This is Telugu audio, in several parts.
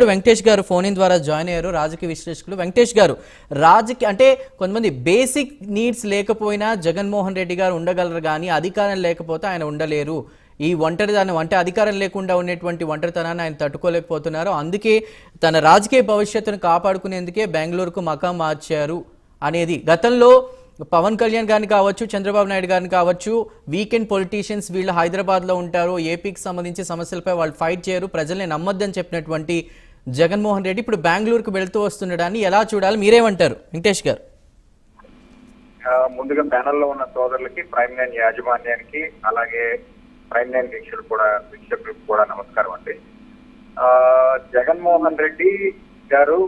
వెంకటేష్ గారు ఫోన్ ఇన్ ద్వారా జాయిన్ అయ్యారు. రాజకీయ విశ్లేషకులు వెంకటేష్ గారు రాజకీయ అంటే కొంతమంది బేసిక్ నీడ్స్ లేకపోయినా జగన్మోహన్ రెడ్డి గారు ఉండగలరు కానీ అధికారం లేకపోతే ఆయన ఉండలేరు. ఈ ఒంటరితనం అంటే అధికారం లేకుండా ఉండేటువంటి ఒంటరితనాన్ని ఆయన తట్టుకోలేకపోతున్నారు. అందుకే తన రాజకీయ భవిష్యత్తును కాపాడుకునేందుకే బెంగళూరుకు మకాం మార్చారు అనేది. గతంలో పవన్ కళ్యాణ్ గారిని కావచ్చు చంద్రబాబు నాయుడు గారిని కావచ్చు వీకెండ్ పొలిటీషియన్స్ వీళ్ళు హైదరాబాద్లో ఉంటారు. ఏపీకి సంబంధించి సమస్యలపై వాళ్ళు ఫైట్ చేయరు. ప్రజల్ని నమ్మొద్దని చెప్పినటువంటి జగన్మోహన్ రెడ్డి ఇప్పుడు బెంగళూరుకు వెళ్తూ వస్తుండడాన్ని ఎలా చూడాలి? మీరేమంటారు? వెంకటేష్ గారు. ముందుగా ప్యానల్లో ఉన్న సోదరులకి ప్రైమ్ లైన్ యాజమాన్యానికి అలాగే ప్రైమ్ లైన్ వీక్షలు కూడా వీక్షకులకు కూడా నమస్కారం అండి. జగన్మోహన్ రెడ్డి గారు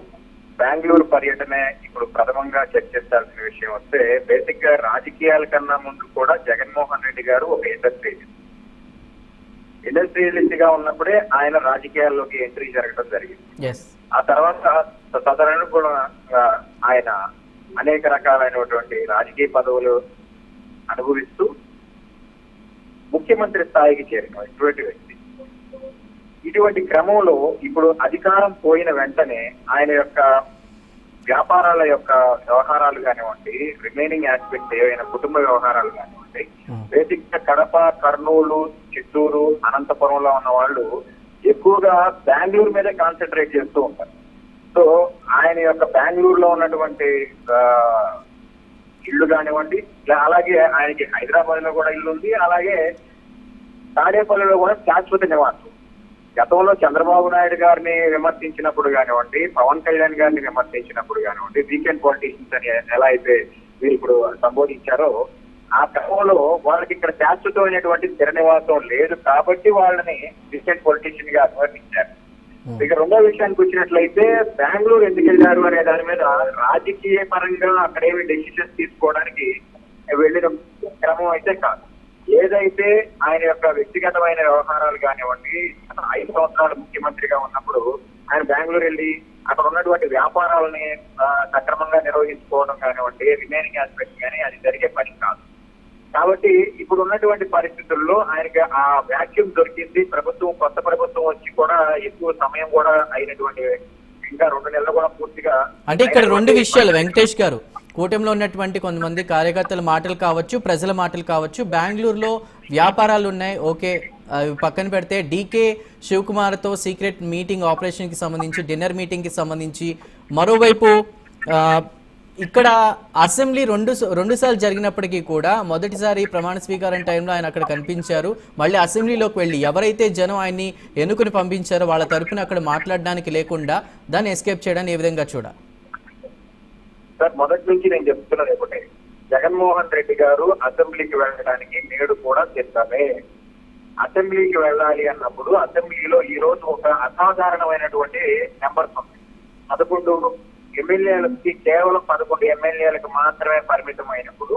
బెంగళూరు పర్యటనే ఇప్పుడు ప్రథమంగా చర్చించాల్సిన విషయం వస్తే బేసిక్గా రాజకీయాల కన్నా ముందు కూడా జగన్మోహన్ రెడ్డి గారు ఒక ఇండస్ట్రియలిస్ట్ ఇండస్ట్రియలిస్ట్గా ఉన్నప్పుడే ఆయన రాజకీయాల్లోకి ఎంట్రీ జరగడం జరిగింది. ఆ తర్వాత ఆ, ఆయన అనేక రకాలైనటువంటి రాజకీయ పదవులు అనుభవిస్తూ ముఖ్యమంత్రి స్థాయికి చేరిన ఇటువంటి వ్యక్తి. ఇటువంటి క్రమంలో ఇప్పుడు అధికారం పోయిన వెంటనే ఆయన యొక్క వ్యాపారాల యొక్క వ్యవహారాలు కానివ్వండి రిమైనింగ్ ఆస్పెక్ట్ ఏవైనా కుటుంబ వ్యవహారాలు కానివ్వండి బేసిక్గా కడప కర్నూలు చిత్తూరు అనంతపురంలో ఉన్న వాళ్ళు ఎక్కువగా బెంగళూరు మీదే కాన్సన్ట్రేట్ చేస్తూ ఉంటారు. సో ఆయన యొక్క బెంగళూరులో ఉన్నటువంటి ఇల్లు కానివ్వండి అలాగే ఆయనకి హైదరాబాద్లో కూడా ఇల్లు ఉంది అలాగే తాడేపల్లిలో కూడా శాశ్వత నివాసం. గతంలో చంద్రబాబు నాయుడు గారిని విమర్శించినప్పుడు కానివ్వండి పవన్ కళ్యాణ్ గారిని విమర్శించినప్పుడు కానివ్వండి వీకెండ్ పాలిటీషియన్స్ అని ఎలా అయితే వీరు ఇప్పుడు సంబోధించారో ఆ క్రమంలో వాళ్ళకి ఇక్కడ శాశ్వతమైనటువంటి స్థిర నివాసం లేదు కాబట్టి వాళ్ళని వీకెండ్ పొలిటీషియన్గా విమర్శించారు ఇక రెండో విషయానికి వచ్చినట్లయితే బెంగళూరు ఎందుకు వెళ్ళారు అనే దాని మీద రాజకీయ పరంగా అక్కడేమి డెసిషన్స్ తీసుకోవడానికి వెళ్ళిన క్రమం అయితే కాదు. ఏదైతే ఆయన యొక్క వ్యక్తిగతమైన వ్యవహారాలు కానివ్వండి ఐదు సంవత్సరాలు ముఖ్యమంత్రిగా ఉన్నప్పుడు ఆయన బెంగళూరు వెళ్ళి అక్కడ ఉన్నటువంటి వ్యాపారాలని సక్రమంగా నిర్వహించుకోవడం కానివ్వండి రిమైనింగ్ ఆస్పెక్ట్ కానీ అది జరిగే పని కాదు. కాబట్టి ఇప్పుడు ఉన్నటువంటి పరిస్థితుల్లో ఆయనకి ఆ వ్యాక్యూమ్ దొరికింది. ప్రభుత్వం కొత్త ప్రభుత్వం వచ్చి కూడా ఎక్కువ సమయం కూడా అయినటువంటి ఇంకా రెండు నెలలు కూడా పూర్తిగా అంటే ఇక్కడ రెండు విషయాలు. వెంకటేష్ గారు కూటమిలో ఉన్నటువంటి కొంతమంది కార్యకర్తల మాటలు కావచ్చు ప్రజల మాటలు కావచ్చు బెంగళూరులో వ్యాపారాలు ఉన్నాయి. ఓకే పక్కన పెడితే డీకే శివకుమార్తో సీక్రెట్ మీటింగ్ ఆపరేషన్కి సంబంధించి డిన్నర్ మీటింగ్కి సంబంధించి. మరోవైపు ఇక్కడ అసెంబ్లీ రెండు రెండు సార్లు జరిగినప్పటికీ కూడా మొదటిసారి ప్రమాణ స్వీకారం టైంలో ఆయన అక్కడ కనిపించారు. మళ్ళీ అసెంబ్లీలోకి వెళ్ళి ఎవరైతే జనం ఆయన్ని ఎన్నుకుని పంపించారో వాళ్ళ తరఫున అక్కడ మాట్లాడడానికి లేకుండా దాన్ని ఎస్కేప్ చేయడానికి ఏ విధంగా చూడాలి సార్ మొదటి నుంచి నేను చెప్తున్నాను ఒకటే జగన్మోహన్ రెడ్డి గారు అసెంబ్లీకి వెళ్ళడానికి నేడు కూడా సిద్ధమే. అసెంబ్లీకి వెళ్ళాలి అన్నప్పుడు అసెంబ్లీలో ఈ రోజు ఒక అసాధారణమైనటువంటి నెంబర్స్ ఉంది పదకొండు ఎమ్మెల్యేలకి కేవలం పదకొండు ఎమ్మెల్యేలకు మాత్రమే పరిమితం అయినప్పుడు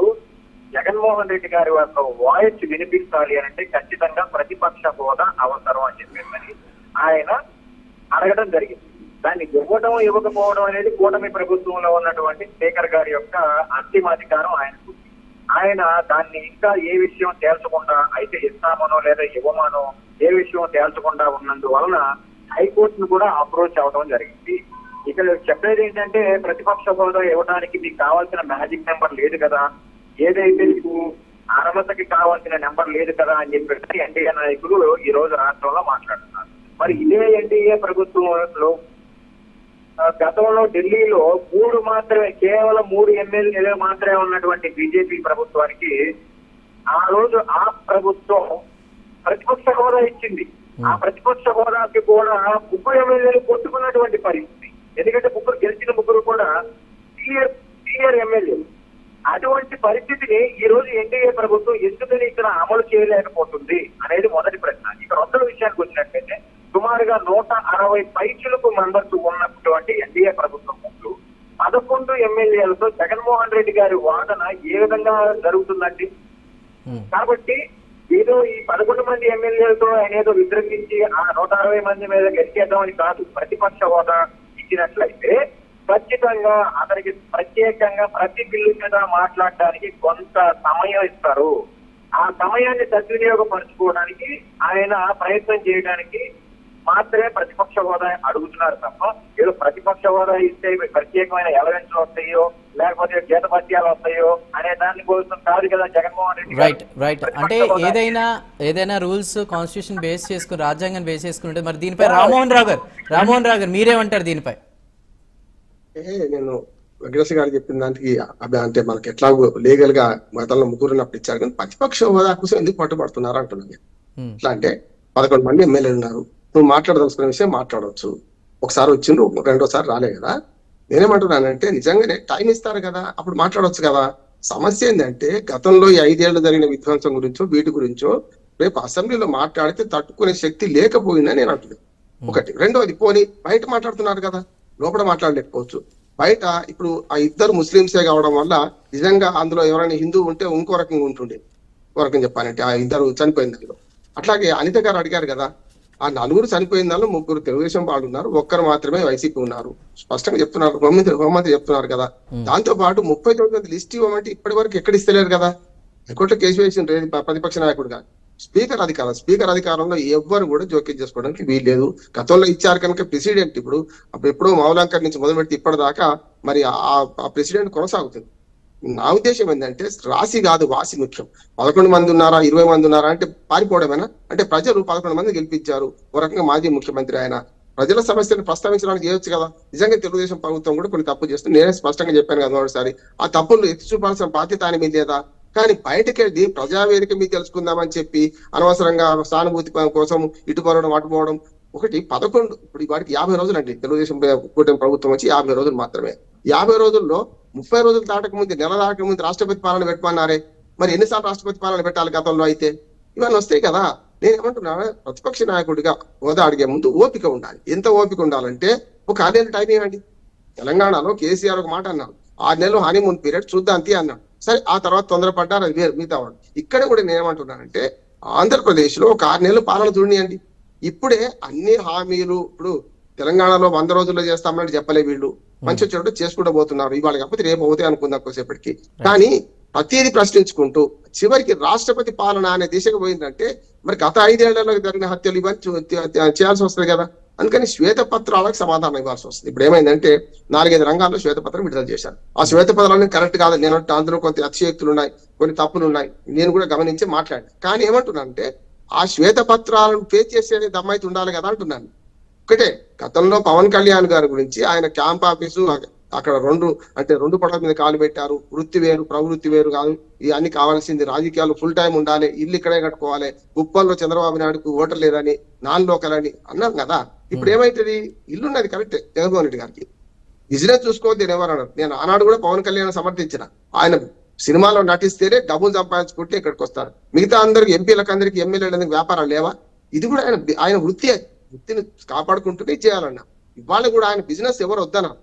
జగన్మోహన్ రెడ్డి గారి యొక్క వాయిస్ వినిపించాలి అని అంటే ఖచ్చితంగా ప్రతిపక్ష హోదా అవసరం అని చెప్పేసి ఆయన అడగడం జరిగింది. దాన్ని ఇవ్వడం ఇవ్వకపోవడం అనేది కూటమి ప్రభుత్వంలో ఉన్నటువంటి స్పీకర్ గారి యొక్క అంతిమాధికారం ఆయనకు. ఆయన దాన్ని ఇంకా ఏ విషయం తేల్చకుండా అయితే ఇస్తామనో లేదా ఇవ్వమానో ఏ విషయం తేల్చకుండా ఉన్నందువలన హైకోర్టును కూడా అప్రోచ్ అవడం జరిగింది. ఇక్కడ చెప్పేది ఏంటంటే ప్రతిపక్ష హోదా ఇవ్వడానికి మీకు కావాల్సిన మ్యాజిక్ నెంబర్ లేదు కదా. ఏదైతే మీకు అర్హతకి కావాల్సిన నెంబర్ లేదు కదా అని చెప్పేసి ఎన్డీఏ నాయకులు ఈ రోజు రాష్ట్రంలో మాట్లాడుతున్నారు. మరి ఇదే ఎన్డీఏ ప్రభుత్వంలో గతంలో ఢిల్లీలో మూడు మాత్రమే కేవలం మూడు ఎమ్మెల్యేలు మాత్రమే ఉన్నటువంటి బీజేపీ ప్రభుత్వానికి ఆ రోజు ఆ ప్రభుత్వం ప్రతిపక్ష హోదా ఇచ్చింది. ఆ ప్రతిపక్ష హోదాకి కూడా ముగ్గురు ఎమ్మెల్యేలు కొట్టుకున్నటువంటి పరిస్థితి. ఎందుకంటే ముగ్గురు గెలిచిన ముగ్గురు కూడా సీనియర్ సీనియర్ ఎమ్మెల్యేలు. అటువంటి పరిస్థితిని ఈ రోజు ఎన్డీఏ ప్రభుత్వం ఎందుకని ఇక్కడ అమలు చేయలేకపోతుంది అనేది మొదటి ప్రశ్న. ఇక రెండో విషయానికి వచ్చినట్లయితే సుమారుగా నూట అరవై పైచులకు మెంబర్స్ ఉన్నటువంటి ఎన్డీఏ ప్రభుత్వం ముందు పదకొండు ఎమ్మెల్యేలతో జగన్మోహన్ రెడ్డి గారి వాదన ఏ విధంగా జరుగుతుందండి. కాబట్టి ఏదో ఈ పదకొండు మంది ఎమ్మెల్యేలతో ఆయన ఏదో విజృంభించి ఆ నూట అరవై మంది మీద గెలిచేద్దామని కాదు ప్రతిపక్ష హోదా ఇచ్చినట్లయితే ఖచ్చితంగా అతనికి ప్రత్యేకంగా ప్రతి బిల్లు మీద మాట్లాడడానికి కొంత సమయం ఇస్తారు. ఆ సమయాన్ని సద్వినియోగపరచుకోవడానికి ఆయన ప్రయత్నం చేయడానికి మాత్రమే ప్రతిపక్ష హోదా అడుగుతున్నారు తప్ప ఏదో ప్రతిపక్ష హోదా ఇస్తే ప్రత్యేకమైన ఎలవెన్స్లు వస్తాయో లేకపోతే జీతభత్యాలు వస్తాయో అనే దాని కోసం కాదు కదా జగన్మోహన్ రెడ్డి గారు. రైట్ రైట్ ప్రతిపక్ష అంటే ఏదైనా ఏదైనా రూల్స్ కాన్స్టిట్యూషన్ బేస్ చేసుకుని రాజ్యాంగం బేస్ చేసుకుని ఉంటుంది మరి దీనిపై రామ్మోహన్ రావు గారు రామ్మోహన్ రావు గారు మీరేమంటారు దీనిపై ఏ నేను వెంకటేశ్వర గారు చెప్పిన దానికి అంటే మనకి ఎట్లా లీగల్గా గతంలో ముగ్గురు ఉన్నప్పుడు ఇచ్చారు కానీ ప్రతిపక్ష హోదా కోసం ఎందుకు పట్టుబడుతున్నారు అంటున్నాను నేను. Hmm. ఎట్లా అంటే పదకొండు మంది ఎమ్మెల్యేలు ఉన్నారు నువ్వు మాట్లాడదలుచుకున్న విషయం మాట్లాడవచ్చు ఒకసారి వచ్చిండు రెండోసారి రాలే కదా నేనేమంటున్నానంటే నిజంగానే టైం ఇస్తారు కదా అప్పుడు మాట్లాడవచ్చు కదా. సమస్య ఏంటంటే గతంలో ఈ ఐదేళ్ళు జరిగిన విధ్వంసం గురించో వీటి గురించో రేపు అసెంబ్లీలో మాట్లాడితే తట్టుకునే శక్తి లేకపోయిందని నేను అంటున్నాను. ఒకటి. రెండోది పోనీ బయట మాట్లాడుతున్నారు కదా లోపల మాట్లాడలేకపోవచ్చు. బయట ఇప్పుడు ఆ ఇద్దరు ముస్లింసే కావడం వల్ల నిజంగా అందులో ఎవరైనా హిందూ ఉంటే ఇంకో రకంగా ఉంటుండే. ఇంకో రకం చెప్పాలంటే ఆ ఇద్దరు చనిపోయిన దానిలో. అట్లాగే అనిత గారు అడిగారు కదా ఆ నలుగురు చనిపోయిన దానిలో ముగ్గురు తెలుగుదేశం వాళ్ళు ఉన్నారు. ఒక్కరు మాత్రమే వైసీపీ ఉన్నారు. స్పష్టంగా చెప్తున్నారు. హోంమంత్రి హోంమంత్రి చెప్తున్నారు కదా. దాంతో పాటు ముప్పై తొమ్మిది లిస్ట్ ఇవ్వమంటే ఇప్పటి వరకు ఎక్కడ ఇస్తలేరు కదా. హైకోర్టులో కేసు వేసిండ్రు ప- ప్రతిపక్ష నాయకుడుగా. స్పీకర్ అధికారం స్పీకర్ అధికారంలో ఎవ్వరు కూడా జోక్యం చేసుకోవడానికి వీల్లేదు. గతంలో ఇచ్చారు కనుక ప్రెసిడెంట్ ఇప్పుడు అప్పుడు ఎప్పుడో మౌలాంకర్ నుంచి మొదలు పెట్టి ఇప్పటిదాకా మరి ఆ- ఆ ప్రెసిడెంట్ కొనసాగుతుంది. నా ఉద్దేశం ఏంటంటే రాశి కాదు వాసి ముఖ్యం. పదకొండు మంది ఉన్నారా ఇరవై మంది ఉన్నారా అంటే పారిపోవడమేనా? అంటే ప్రజలు పదకొండు మంది గెలిపించారు. ఒక రకంగా మాజీ ముఖ్యమంత్రి ఆయన. ప్రజల సమస్యను ప్రస్తావించడానికి చేయొచ్చు కదా? నిజంగా తెలుగుదేశం ప్రభుత్వం కూడా కొన్ని తప్పు చేస్తుంది. నేనే స్పష్టంగా చెప్పాను కదా ఒకసారి ఆ తప్పులు ఎత్తి చూపాల్సిన బాధ్యత ఆయన మీద లేదా? కానీ బయటకెళ్ళి ప్రజావేదిక మీద తెలుసుకుందామని చెప్పి అనవసరంగా సానుభూతి కోసం ఇటు పోవడం అటు పోవడం ఒకటి పదకొండు. ఇప్పుడు వాటికి యాభై రోజులు అండి. తెలుగుదేశం కూటమి ప్రభుత్వం వచ్చి యాభై రోజులు మాత్రమే. యాభై రోజుల్లో ముప్పై రోజులు దాటక ముందు నెల దాటక ముందు రాష్ట్రపతి పాలన పెట్టమన్నారే. మరి ఎన్నిసార్లు రాష్ట్రపతి పాలన పెట్టాలి గతంలో అయితే? ఇవన్నీ వస్తాయి కదా. నేను ఏమంటున్నా ప్రతిపక్ష నాయకుడిగా హోదా అడిగే ముందు ఓపిక ఉండాలి. ఎంత ఓపిక ఉండాలంటే ఒక ఆరేళ్ళు టైం ఇవ్వండి. తెలంగాణలో కేసీఆర్ ఒక మాట అన్నాడు. ఆరు నెలలు హనీమూన్ పీరియడ్ చూద్దాం తీ అన్నాడు. సరే ఆ తర్వాత తొందరపడ్డారు అది వేరు మిగతా వాడు ఇక్కడ కూడా నేను ఏమంటున్నానంటే ఆంధ్రప్రదేశ్లో ఒక ఆరు నెలలు పాలన చూడండి. ఇప్పుడే అన్ని హామీలు ఇప్పుడు తెలంగాణలో వంద రోజుల్లో చేస్తామని చెప్పలే వీళ్ళు. మంచి చెడు చేసుకుంటూ పోతున్నారు ఇవాళ కాకపోతే రేపు అవుతాయి అనుకుందాం కొద్దిసేపటికి. కానీ ప్రతిదీ ప్రశ్నించుకుంటూ చివరికి రాష్ట్రపతి పాలన అనే దిశకు పోయిందంటే మరి గత ఐదేళ్ళలో జరిగిన హత్యలు ఇవన్నీ చేయాల్సి వస్తుంది కదా. అందుకని శ్వేతపత్రాలకు సమాధానం ఇవ్వాల్సి వస్తుంది. ఇప్పుడు ఏమైందంటే నాలుగైదు రంగాల్లో శ్వేతపత్రం విడుదల చేశారు. ఆ శ్వేతపత్రాలన్నీ కరెక్ట్ కాదు. నేను అందులో కొంత అతిశయోక్తులు ఉన్నాయి కొన్ని తప్పులు ఉన్నాయి. నేను కూడా గమనించి మాట్లాడాను. కానీ ఏమంటున్నానంటే ఆ శ్వేతపత్రాలను పే చేసేది దమ్మైతే ఉండాలి కదా అంటున్నాను. ఒకటే గతంలో పవన్ కళ్యాణ్ గారి గురించి ఆయన క్యాంప్ ఆఫీసు అక- అక్కడ రెండు అంటే రెండు పడవ మీద కాలు పెట్టారు. వృత్తి వేరు ప్రవృత్తి వేరు కాదు. ఇవన్నీ కావాల్సింది రాజకీయాలు ఫుల్ టైం ఉండాలి. ఇల్లు ఇక్కడే కట్టుకోవాలి. కుప్పంలో చంద్రబాబు నాయుడుకు ఓటర్ లేదని నాన్ లోకల్ అని అన్నాం కదా. ఇప్పుడు ఏమైతుంది? ఇల్లు ఉన్నది కరెక్ట్ జగన్మోహన్ రెడ్డి గారికి. బిజినెస్ చూసుకోవద్దు నేను ఎవరు అన్నారు. నేను ఆనాడు కూడా పవన్ కళ్యాణ్ సమర్థించిన. ఆయన సినిమాలో నటిస్తేనే డబ్బులు సంపాదించుకుంటే ఇక్కడికి వస్తారు. మిగతా అందరికి ఎంపీలకు అందరికి ఎమ్మెల్యేలకు వ్యాపారాలు లేవా? ఇది కూడా ఆయన ఆయన వృత్తి. వృత్తిని కాపాడుకుంటూనే చేయాలన్న. ఇవాళ కూడా ఆయన బిజినెస్ ఎవరు వద్దన్నారు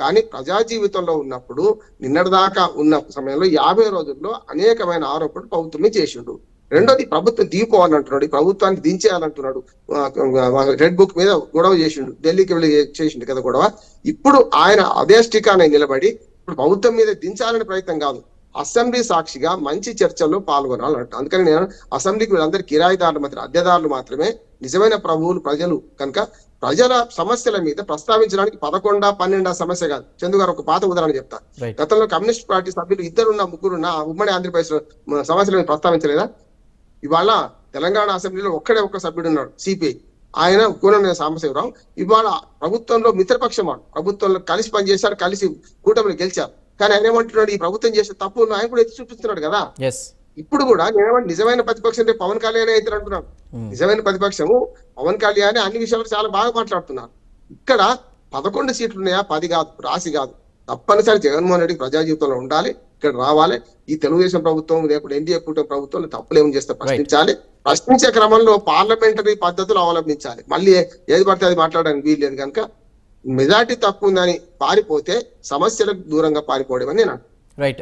కానీ ప్రజా జీవితంలో ఉన్నప్పుడు నిన్నటిదాకా ఉన్న సమయంలో యాభై రోజుల్లో అనేకమైన ఆరోపణలు ప్రభుత్వమే చేసిండు. రెండోది ప్రభుత్వం దిగిపోవాలని అంటున్నాడు ఈ ప్రభుత్వాన్ని దించేయాలంటున్నాడు. రెడ్ బుక్ మీద గొడవ చేసిండు ఢిల్లీకి వెళ్ళి చేసిండు కదా గొడవ. ఇప్పుడు ఆయన అదే స్టికానే నిలబడి ఇప్పుడు ప్రభుత్వం మీద దించాలని ప్రయత్నం కాదు. అసెంబ్లీ సాక్షిగా మంచి చర్చల్లో పాల్గొనాలంట. అందుకని నేను అసెంబ్లీకి వీళ్ళందరూ కిరాయిదారులు మాత్రం అద్దెదారులు మాత్రమే నిజమైన ప్రభువులు ప్రజలు కనుక ప్రజల సమస్యల మీద ప్రస్తావించడానికి పదకొండా పన్నెండా సమస్య కాదు. చందు గారు ఒక పాత ఉదాహరణ చెప్తా. గతంలో కమ్యూనిస్ట్ పార్టీ సభ్యులు ఇద్దరున్న ముగ్గురున్న ఉమ్మడి ఆంధ్రప్రదేశ్ సమస్యల మీద ప్రస్తావించలేదా? ఇవాళ తెలంగాణ అసెంబ్లీలో ఒక్కడే ఒక్క సభ్యుడు ఉన్నాడు సిపిఐ ఆయన కూన సాంబశివరావు. ఇవాళ ప్రభుత్వంలో మిత్రపక్షం వాడు. ప్రభుత్వంలో కలిసి పనిచేశారు కలిసి కూటమిని గెలిచారు. కానీ ఆయన ఏమంటున్నాడు ఈ ప్రభుత్వం చేసే తప్పు ఆయన కూడా ఎత్తి చూపిస్తున్నాడు కదా. ఇప్పుడు కూడా నేనేమంటే నిజమైన ప్రతిపక్షం అంటే పవన్ కళ్యాణ్ అయితే అంటున్నాను నిజమైన ప్రతిపక్షము పవన్ కళ్యాణ్ అన్ని విషయాలు చాలా బాగా మాట్లాడుతున్నారు. ఇక్కడ పదకొండు సీట్లు ఉన్నాయా? పది కాదు రాసి కాదు. తప్పనిసరి జగన్మోహన్ రెడ్డి ప్రజా జీవితంలో ఉండాలి ఇక్కడ రావాలి. ఈ తెలుగుదేశం ప్రభుత్వం లేకపోతే ఎన్డీఏ కూటమి ప్రభుత్వం తప్పులు ఏం చేస్తే ప్రశ్నించాలి. ప్రశ్నించే క్రమంలో పార్లమెంటరీ పద్ధతులు అవలంబించాలి. మళ్ళీ ఏది పడితే అది మాట్లాడడానికి వీల్లేదు కనుక మెజార్టీ తక్కువ ఉందని పారిపోతే సమస్యలకు దూరంగా పారిపోవడం అని నేను రైట్